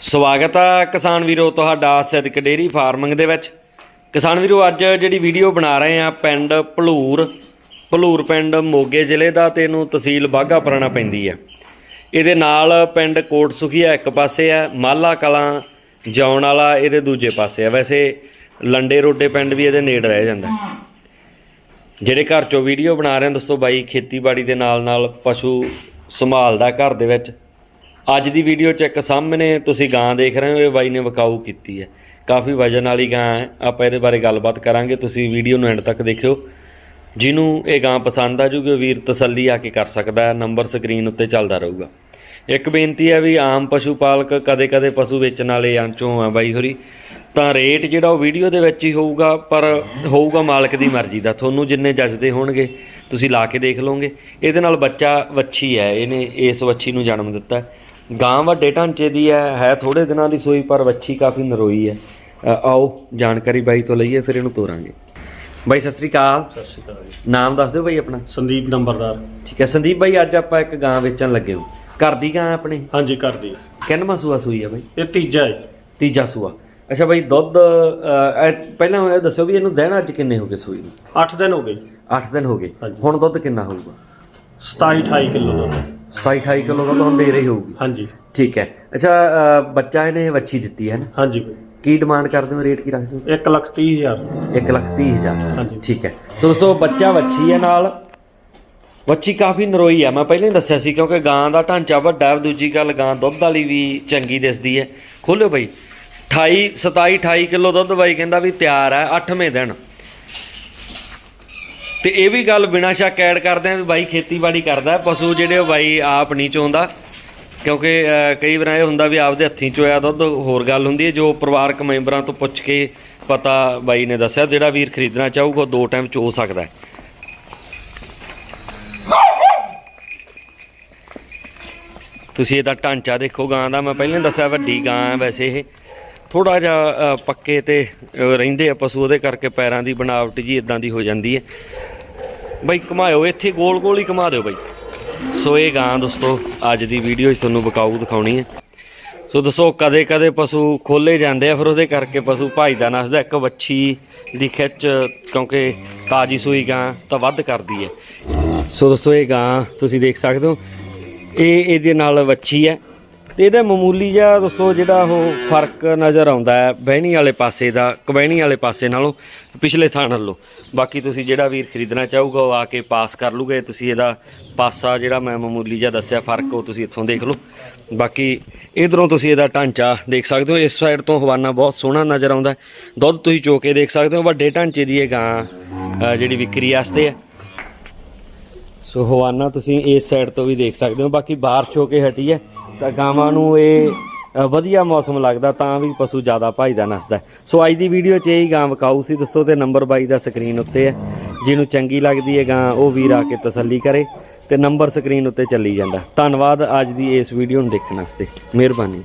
ਸਵਾਗਤ ਆ ਕਿਸਾਨ ਵੀਰੋ ਤੁਹਾਡਾ ਸਿੱਧਕ ਡੇਰੀ ਫਾਰਮਿੰਗ ਦੇ ਵਿੱਚ। ਕਿਸਾਨ ਵੀਰੋ, ਅੱਜ ਜਿਹੜੀ ਵੀਡੀਓ ਬਣਾ ਰਹੇ ਆ ਪਿੰਡ ਭਲੂਰ ਭਲੂਰ ਪਿੰਡ ਮੋਗੇ ਜ਼ਿਲ੍ਹੇ ਦਾ ਤੇ ਇਹਨੂੰ ਤਹਿਸੀਲ ਬਾਘਾ ਪੁਰਾਣਾ ਪੈਂਦੀ ਆ। ਇਹਦੇ ਨਾਲ ਪਿੰਡ ਕੋਟ ਸੁਖੀਆ ਇੱਕ ਪਾਸੇ ਆ, ਮਾਲਾ ਕਲਾਂ ਜੌਣ ਵਾਲਾ ਇਹਦੇ ਦੂਜੇ ਪਾਸੇ ਆ। ਵੈਸੇ ਲੰਡੇ ਰੋਡੇ ਪਿੰਡ ਵੀ ਇਹਦੇ ਨੇੜ ਰਹਿ ਜਾਂਦਾ। ਜਿਹੜੇ ਘਰ ਚੋਂ ਵੀਡੀਓ ਬਣਾ ਰਹੇ ਆ ਦੋਸਤੋ ਬਾਈ, ਖੇਤੀਬਾੜੀ ਦੇ ਨਾਲ ਨਾਲ ਪਸ਼ੂ ਸੰਭਾਲਦਾ ਘਰ ਦੇ ਵਿੱਚ। ਅੱਜ ਦੀ ਵੀਡੀਓ 'ਚ ਇੱਕ ਸਾਹਮਣੇ, ਤੁਸੀਂ ਗਾਂ ਦੇਖ ਰਹੇ ਹੋ, ਇਹ ਬਾਈ ਨੇ ਵਿਕਾਊ ਕੀਤੀ ਹੈ। ਕਾਫੀ ਵਜਨ ਵਾਲੀ ਗਾਂ ਹੈ। ਆਪਾਂ ਇਹਦੇ ਬਾਰੇ ਗੱਲਬਾਤ ਕਰਾਂਗੇ, ਤੁਸੀਂ ਵੀਡੀਓ ਨੂੰ ਐਂਡ ਤੱਕ ਦੇਖਿਓ। ਜਿਹਨੂੰ ਇਹ ਗਾਂ ਪਸੰਦ ਆ ਜੂਗੀ, ਉਹ ਵੀਰ ਤਸੱਲੀ ਆ ਕੇ ਕਰ ਸਕਦਾ ਹੈ। ਨੰਬਰ ਸਕਰੀਨ ਉੱਤੇ ਚੱਲਦਾ ਰਹੂਗਾ। ਇੱਕ ਬੇਨਤੀ ਹੈ ਵੀ ਆਮ ਪਸ਼ੂ ਪਾਲਕ ਕਦੇ-ਕਦੇ ਪਸ਼ੂ ਵੇਚਣ ਵਾਲੇ ਆਂਚੋਂ ਆ ਬਾਈ ਹੋਰੀ। ਤਾਂ ਰੇਟ ਜਿਹੜਾ ਉਹ ਵੀਡੀਓ ਦੇ ਵਿੱਚ ਹੀ ਹੋਊਗਾ, ਪਰ ਹੋਊਗਾ ਮਾਲਕ ਦੀ ਮਰਜ਼ੀ ਦਾ। ਤੁਹਾਨੂੰ ਜਿੰਨੇ ਜੱਜਦੇ ਹੋਣਗੇ, ਤੁਸੀਂ ਲਾ ਕੇ ਦੇਖ ਲਓਗੇ। ਇਹਦੇ ਨਾਲ ਬੱਚਾ ਵੱਛੀ ਹੈ, ਇਹਨੇ ਇਸ ਵੱਛੀ ਨੂੰ ਜਨਮ ਦਿੱਤਾ। ਗਾਂ ਵੱਡੇ ਢਾਂਚੇ ਦੀ ਹੈ ਹੈ ਥੋੜੇ ਦਿਨਾਂ ਦੀ ਸੂਈ ਪਰ ਵੱਛੀ ਕਾਫੀ ਨਰੋਈ ਹੈ। ਆਓ ਜਾਣਕਾਰੀ ਬਾਈ ਤੋਂ ਲਈਏ ਫਿਰ ਇਹਨੂੰ ਤੋਰਾਂਗੇ। ਬਾਈ ਸਤਿ ਸ੍ਰੀ ਅਕਾਲ। ਸਤਿ ਸ਼੍ਰੀ ਅਕਾਲ ਜੀ। ਨਾਮ ਦੱਸ ਦਿਓ ਬਾਈ ਆਪਣਾ। ਸੰਦੀਪ ਨੰਬਰਦਾਰ। ਠੀਕ ਹੈ ਸੰਦੀਪ ਬਾਈ ਅੱਜ ਆਪਾਂ ਇੱਕ ਗਾਂ ਵੇਚਣ ਲੱਗੇ ਹਾਂ। ਘਰ ਦੀ ਗਾਂ ਆਪਣੀ? ਹਾਂਜੀ ਘਰ ਦੀ। ਕਿੰਨਵਾਂ ਸੂਆ ਸੂਈ ਹੈ ਬਾਈ? ਇਹ ਤੀਜਾ ਹੈ। ਤੀਜਾ ਸੂਆ। ਅੱਛਾ ਬਾਈ ਦੁੱਧ ਪਹਿਲਾਂ ਇਹ ਦੱਸੋ ਵੀ ਇਹਨੂੰ ਦੇਣਾ ਅੱਜ ਕਿੰਨੇ ਹੋ ਗਏ ਸੂਈ ਨੂੰ? 8 ਦਿਨ ਹੋ ਗਏ। 8 ਦਿਨ ਹੋ ਗਏ। ਹੁਣ ਦੁੱਧ ਕਿੰਨਾ ਹੋਊਗਾ? 27 28 ਕਿਲੋ ਦਾ 27 28 ਕਿਲੋ ਦਾ ਹੁਣ ਦੇ ਰਹੀ ਹੋਊਗੀ? ਹਾਂਜੀ। ਠੀਕ ਹੈ। ਅੱਛਾ ਅ, ਬੱਚਾ ਇਹਨੇ ਵੱਛੀ ਦਿੱਤੀ ਹੈ ਨਾ? ਹਾਂਜੀ। ਕੀ ਡਿਮਾਂਡ ਕਰਦੇ ਹੋ? ਰੇਟ ਕੀ ਰੱਖਦੇ ਹੋ? 1 ਲੱਖ 30 ਹਜ਼ਾਰ। 1 ਲੱਖ ਤੀਹ ਹਜ਼ਾਰ। ਹਾਂਜੀ। ਠੀਕ ਹੈ। ਸੋ ਦੋਸਤੋ ਬੱਚਾ ਵੱਛੀ ਹੈ ਨਾਲ। ਵੱਛੀ ਕਾਫੀ ਨਰੋਈ ਹੈ ਮੈਂ ਪਹਿਲਾਂ ਹੀ ਦੱਸਿਆ ਸੀ ਕਿਉਂਕਿ ਗਾਂ ਦਾ ਢਾਂਚਾ ਵੱਡਾ ਹੈ ਦੂਜੀ ਗੱਲ ਗਾਂ ਦੁੱਧ ਵਾਲੀ ਵੀ ਚੰਗੀ ਦਿਸਦੀ ਹੈ। ਖੋਲਿਓ ਬਾਈ। 28 27 28 ਕਿਲੋ ਦੁੱਧ ਬਾਈ ਕਹਿੰਦਾ ਵੀ ਤਿਆਰ ਹੈ 8ਵੇਂ ਦਿਨ। ਤੇ ਇਹ ਵੀ ਗੱਲ ਬਿਨਾਂ ਸ਼ੱਕ ਐਡ ਕਰਦੇ ਆ ਵੀ ਬਾਈ ਖੇਤੀਬਾੜੀ ਕਰਦਾ ਪਸ਼ੂ ਜਿਹੜੇ ਉਹ ਬਾਈ ਆਪ ਨਹੀਂ ਚੋਂਦਾ। ਕਿਉਂਕਿ ਕਈ ਵਾਰ ਇਹ ਹੁੰਦਾ ਵੀ ਆਪਦੇ ਹੱਥੀਂ ਚੋਇਆ ਦੁੱਧ, ਹੋਰ ਗੱਲ ਹੁੰਦੀ ਹੈ ਜੋ ਪਰਿਵਾਰਕ ਮੈਂਬਰਾਂ ਤੋਂ ਪੁੱਛ ਕੇ ਪਤਾ ਬਾਈ ਨੇ ਦੱਸਿਆ, ਜਿਹੜਾ ਵੀਰ ਖਰੀਦਣਾ ਚਾਹੂਗਾ ਉਹ ਦੋ ਟਾਈਮ ਚੋ ਸਕਦਾ ਹੈ। ਤੁਸੀਂ ਇਹਦਾ ਢਾਂਚਾ ਦੇਖੋ, ਗਾਂ ਦਾ ਮੈਂ ਪਹਿਲਾਂ ਦੱਸਿਆ, ਵੱਡੀ ਗਾਂ ਹੈ ਵੈਸੇ ਇਹ। ਥੋੜਾ ਜਿਹਾ ਪੱਕੇ ਤੇ ਰਹਿੰਦੇ ਆ ਪਸ਼ੂ, ਉਹਦੇ ਕਰਕੇ ਪੈਰਾਂ ਦੀ ਬਣਾਵਟ ਜੀ ਇਦਾਂ ਦੀ ਹੋ ਜਾਂਦੀ ਹੈ। ਬਈ ਘੁਮਾਇਓ, ਇੱਥੇ ਗੋਲ ਗੋਲ ਹੀ ਘੁਮਾ ਦਿਓ ਬਈ। ਸੋ ਇਹ ਗਾਂ ਦੋਸਤੋ, ਅੱਜ ਦੀ ਵੀਡੀਓ 'ਚ ਤੁਹਾਨੂੰ ਬਕਾਊ ਦਿਖਾਉਣੀ ਹੈ। ਸੋ ਦੱਸੋ, ਕਦੇ ਕਦੇ ਪਸ਼ੂ ਖੋਲੇ ਜਾਂਦੇ ਆ, ਫਿਰ ਉਹਦੇ ਕਰਕੇ ਪਸ਼ੂ ਭਜਦਾ ਨਸਦਾ ਇੱਕ ਵੱਛੀ ਦੀ ਖਿੱਚ, ਕਿਉਂਕਿ ਤਾਜੀ ਸੂਈ ਗਾਂ ਤਾਂ ਵੱਧ ਕਰਦੀ ਹੈ। ਸੋ ਦੋਸਤੋ ਇਹ ਗਾਂ ਤੁਸੀਂ ਦੇਖ ਸਕਦੇ ਹੋ। ਇਹ ਇਹਦੇ ਨਾਲ ਵੱਛੀ ਹੈ। ਤੇ ਇਹਦਾ ਮਾਮੂਲੀ ਜਿਹਾ ਦੋਸਤੋ ਜਿਹੜਾ ਉਹ ਫ਼ਰਕ ਨਜ਼ਰ ਆਉਂਦਾ ਹੈ ਬਹਿਣੀ ਵਾਲੇ ਪਾਸੇ ਦਾ ਕਬਹਿਣੀ ਵਾਲੇ ਪਾਸੇ ਨਾਲੋਂ ਪਿਛਲੇ ਥਾਂ ਨਾਲੋਂ। ਬਾਕੀ ਤੁਸੀਂ ਜਿਹੜਾ ਵੀਰ ਖਰੀਦਣਾ ਚਾਹੂਗਾ ਉਹ ਆ ਕੇ ਪਾਸ ਕਰ ਲੂਗੇ, ਤੁਸੀਂ ਇਹਦਾ ਪਾਸਾ ਜਿਹੜਾ ਮੈਂ ਮਾਮੂਲੀ ਜਿਹਾ ਦੱਸਿਆ ਫ਼ਰਕ ਉਹ ਤੁਸੀਂ ਇੱਥੋਂ ਦੇਖ ਲਓ। ਬਾਕੀ ਇਧਰੋਂ ਤੁਸੀਂ ਇਹਦਾ ਢਾਂਚਾ ਦੇਖ ਸਕਦੇ ਹੋ, ਇਸ ਸਾਈਡ ਤੋਂ ਹਵਾਨਾ ਬਹੁਤ ਸੋਹਣਾ ਨਜ਼ਰ ਆਉਂਦਾ ਦੁੱਧ ਤੁਸੀਂ ਚੋ ਕੇ ਦੇਖ ਸਕਦੇ ਹੋ, ਵੱਡੇ ਢਾਂਚੇ ਦੀ ਇਹ ਗਾਂ ਜਿਹੜੀ ਵਿਕਰੀ ਵਾਸਤੇ ਹੈ। ਸੋ ਹਵਾਨਾ ਤੁਸੀਂ ਇਸ ਸਾਈਡ ਤੋਂ ਵੀ ਦੇਖ ਸਕਦੇ ਹੋ, ਬਾਕੀ ਬਾਰਿਸ਼ ਹੋ ਕੇ ਹਟੀ ਹੈ। ਤਾਂ ਗਾਵਾਂ ਨੂੰ ਇਹ ਅ, ਵਧੀਆ ਮੌਸਮ ਲੱਗਦਾ ਤਾਂ ਵੀ ਪਸ਼ੂ ਜ਼ਿਆਦਾ ਭਜਦਾ ਨਸਦਾ ਹੈ। ਸੋ ਅੱਜ ਦੀ ਵੀਡੀਓ 'ਚ ਇਹ ਹੀ ਗਾਂ ਵਿਕਾਊ ਸੀ ਦੱਸੋ ਤੇ ਨੰਬਰ 22 ਦਾ ਸਕਰੀਨ ਉੱਤੇ ਹੈ। ਜਿਹਨੂੰ ਚੰਗੀ ਲੱਗਦੀ ਹੈ ਗਾਂ ਉਹ ਵੀਰ ਆ ਕੇ ਤਸੱਲੀ ਕਰੇ ਤੇ ਨੰਬਰ ਸਕਰੀਨ ਉੱਤੇ ਚੱਲੀ ਜਾਂਦਾ। ਧੰਨਵਾਦ ਅੱਜ ਦੀ ਇਸ ਵੀਡੀਓ ਨੂੰ ਦੇਖਣ ਵਾਸਤੇ। ਮਿਹਰਬਾਨੀ।